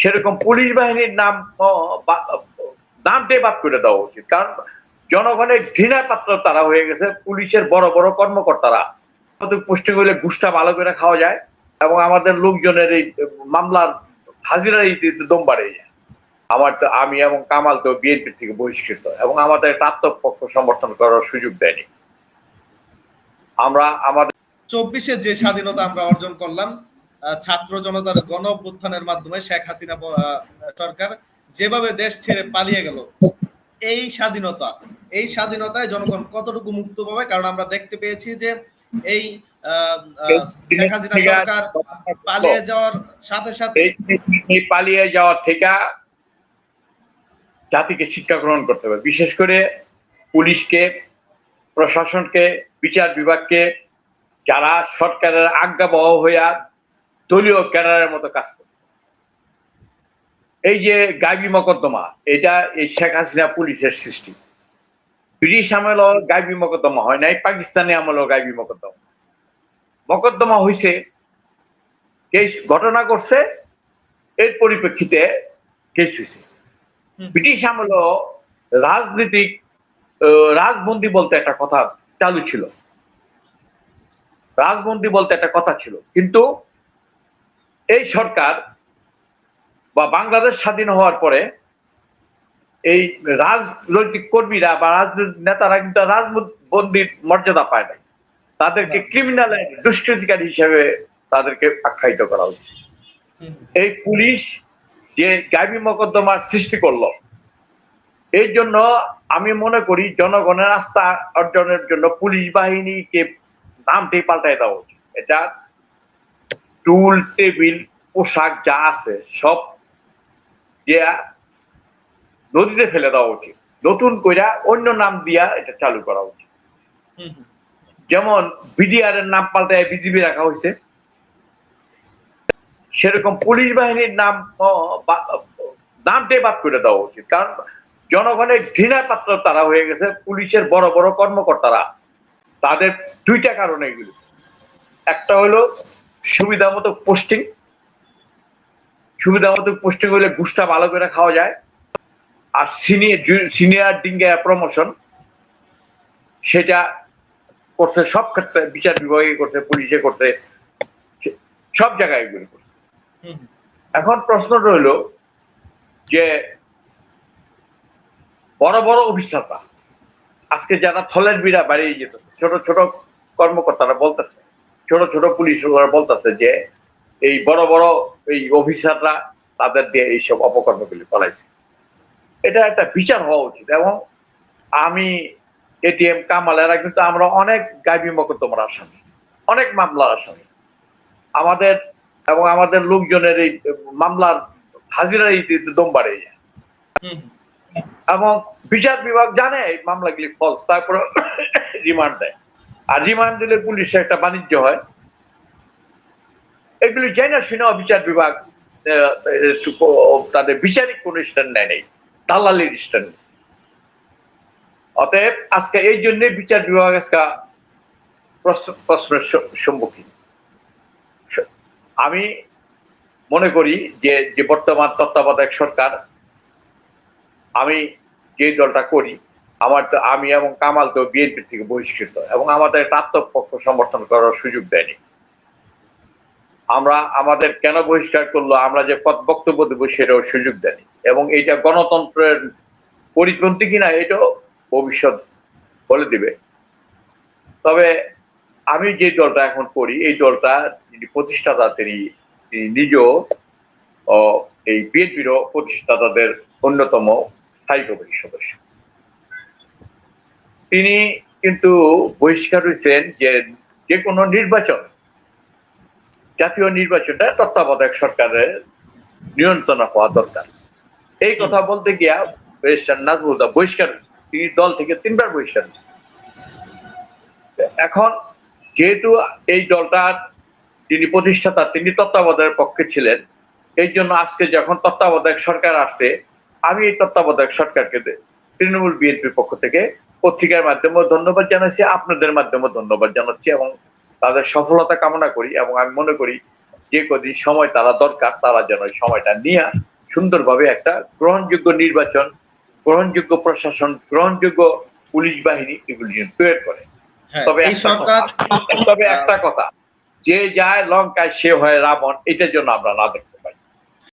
সেরকম পুলিশ বাহিনীর নাম নামটাই বাদ করে দেওয়া উচিত। কারণ জনগণের ঘৃণার পাত্র তারা হয়ে গেছে, পুলিশের বড় বড় কর্মকর্তারা। পুষ্টি করলে গুষ্টা ভালো করে খাওয়া যায় এবং আমাদের লোকজনের এই মামলার হাজিরার এই দম বাড়ে যায়। আমার তো, আমি এবং কামাল তো বিএনপি থেকে বহিষ্কৃত এবং আমাদের একটা আত্মপক্ষ সমর্থন করার সুযোগ দেয়নি। আমরা, আমাদের চব্বিশে যে স্বাধীনতা আমরা অর্জন করলাম ছাত্র জনতার গণ অভ্যুত্থানের মাধ্যমে শেখ হাসিনা সরকার যেভাবে দেশ ছেড়ে পালিয়ে গেল এই স্বাধীনতা এই স্বাধীনতায় জনগণ কতটুকু মুক্ত পাবে? কারণ আমরা দেখতে পেয়েছি যে এই শেখ হাসিনা সরকার পালিয়ে যাওয়ার সাথে সাথে পালিয়ে যাওয়ার থেকে জাতিকে শিক্ষা গ্রহণ করতে হবে। বিশেষ করে পুলিশকে প্রশাসনকে বিচার বিভাগকে যারা সরকারের আজ্ঞাবহ হইয়া দলীয় ক্যাডারের মতো কাজ করে। এই যে গাইবি মকদ্দমা এটা এই শেখ হাসিনা পুলিশের সৃষ্টি। ব্রিটিশ আমলেও গাইবি মকদ্দমা হয় নাই পাকিস্তানি আমলেও গাইবি মকদ্দমা। মকদ্দমা হয়েছে কেস ঘটনা করছে এর পরিপ্রেক্ষিতে কেস হয়েছে ব্রিটিশ আমলেও রাজনীতিক রাজবন্দি বলতে একটা কথা চালু ছিল। রাজবন্দি বলতে একটা কথা ছিল। কিন্তু এই সরকার বা বাংলাদেশ স্বাধীন হওয়ার পরে এই রাজনৈতিক কর্মীরা বা রাজনৈতিক নেতারা কিন্তু রাজবন্দির মর্যাদা পায় নাই। তাদেরকে ক্রিমিনাল দুষ্কৃতিকারী হিসেবে তাদেরকে আখ্যায়িত করা হয়েছে। এই পুলিশ যে গাইবি মকদ্দমার সৃষ্টি করল এই জন্য আমি মনে করি জনগণের আস্থা অর্জনের জন্য পুলিশ বাহিনীকে নামটাই পাল্টাই দেওয়া উচিত। এটা টুল টেবিল পোশাক যা আছে সব যে নদীতে ফেলে দেওয়া উচিত। নতুন কইরা অন্য নাম দিয়া এটা চালু করা উচিত। যেমন বিডিআর এর নাম পাল্টায় বিজিবি রাখা হয়েছে সেরকম পুলিশ বাহিনীর নাম নামটাই বাদ করে দেওয়া উচিত। কারণ জনগণের ঘৃণা পাত্র তারা হয়ে গেছে পুলিশের বড় বড় কর্মকর্তারা। তাদের দুইটা কারণে এগুলো। একটা হলো সুবিধা মতো পোস্টিং। সুবিধা মতো পোস্টিং হলে গুষ্টা ভালো করে খাওয়া যায়। আর সিনিয়র সিনিয়র ডিঙ্গে প্রমোশন সেটা করছে সব ক্ষেত্রে বিচার বিভাগে করছে পুলিশে করছে সব জায়গায় এগুলো করছে। এখন প্রশ্ন রইল যে বড় বড় অভিজ্ঞতা আজকে যারা থলের বিড়া বাড়িয়ে যেত ছোট ছোট কর্মকর্তারা বলতেছে ছোট ছোট পুলিশ বলতেছে যে এই বড় বড় এই অফিসাররা তাদের দিয়ে এইসব অপকর্মগুলি ফলাইছে এটা একটা বিচার হওয়া উচিত এবং আমি এটিএম কামাল এরা কিন্তু আমরা অনেক গাইবি মকদ্দমার আসামি অনেক মামলার আসামি। আমাদের এবং আমাদের লোকজনের এই মামলার হাজিরার এই দম বাড়ে। যায়। এবং বিচার বিভাগ জানে এই মামলাগুলি ফলস তারপরে রিমান্ড দেয়। আর রিমান্ড দিলে পুলিশের একটা বাণিজ্য হয়। এগুলি যাই না শুনেও বিচার বিভাগ তাদের বিচারিক কোন স্ট্যান্ড নেয় নেই, দালালির স্ট্যান্ড অতএব আজকে এই জন্য বিচার বিভাগ আজকে প্রশ্নের সম্মুখীন। আমি মনে করি যে যে বর্তমান তত্ত্বাবধায়ক সরকার, আমি যে দলটা করি আমার তো, আমি এবং কামাল তো বিএনপি থেকে বহিষ্কৃত এবং আমাদের আত্মপক্ষ সমর্থন করার সুযোগ দেয়নি। আমরা, আমাদের কেন বহিষ্কার করল, আমরা যে পথ বক্তব্য দেবো সেটাও সুযোগ দেয়নি। এবং এটা গণতন্ত্রের পরিপন্থী কিনা এটাও ভবিষ্যৎ বলে দিবে। তবে আমি যে দলটা এখন করি, এই দলটা যিনি প্রতিষ্ঠাতা, তিনি তিনি নিজেও এই বিএনপিরও প্রতিষ্ঠাতাদের অন্যতম স্থায়ী কমিটির সদস্য। তিনি কিন্তু বহিষ্কার হয়েছেন যে যে কোনো নির্বাচন, জাতীয় নির্বাচনটা তত্ত্বাবধায়ক সরকারের নিয়ন্ত্রণ হওয়া দরকার। এই কথা বলতে গিয়া ব্যারিস্টার নাজমুল দা বহিষ্কার তিনি দল থেকে তিনবার বহিষ্কার এখন যেহেতু এই দলটার যিনি প্রতিষ্ঠাতা, তিনি তত্ত্বাবধায়ক পক্ষে ছিলেন, এই জন্য আজকে যখন তত্ত্বাবধায়ক সরকার আসছে, আমি এই তত্ত্বাবধায়ক সরকারকে তৃণমূল বিএনপির পক্ষ থেকে পত্রিকার মাধ্যমে ধন্যবাদ জানাচ্ছি আপনাদের মাধ্যমে ধন্যবাদ জানাচ্ছি এবং তাদের সফলতা কামনা করি এবং আমি মনে করি যে কদিন সময় তারা দরকার তারা যেন এই সময়টা নিয়ে সুন্দরভাবে একটা গ্রহণযোগ্য নির্বাচন গ্রহণযোগ্য প্রশাসন গ্রহণযোগ্য পুলিশ বাহিনী এগুলি তৈরি করে। হ্যাঁ তবে এই সরকার তবে একটা কথা যে যায় লঙ্কায় সে হয় রাবণ এটার জন্য আমরা না দেখতে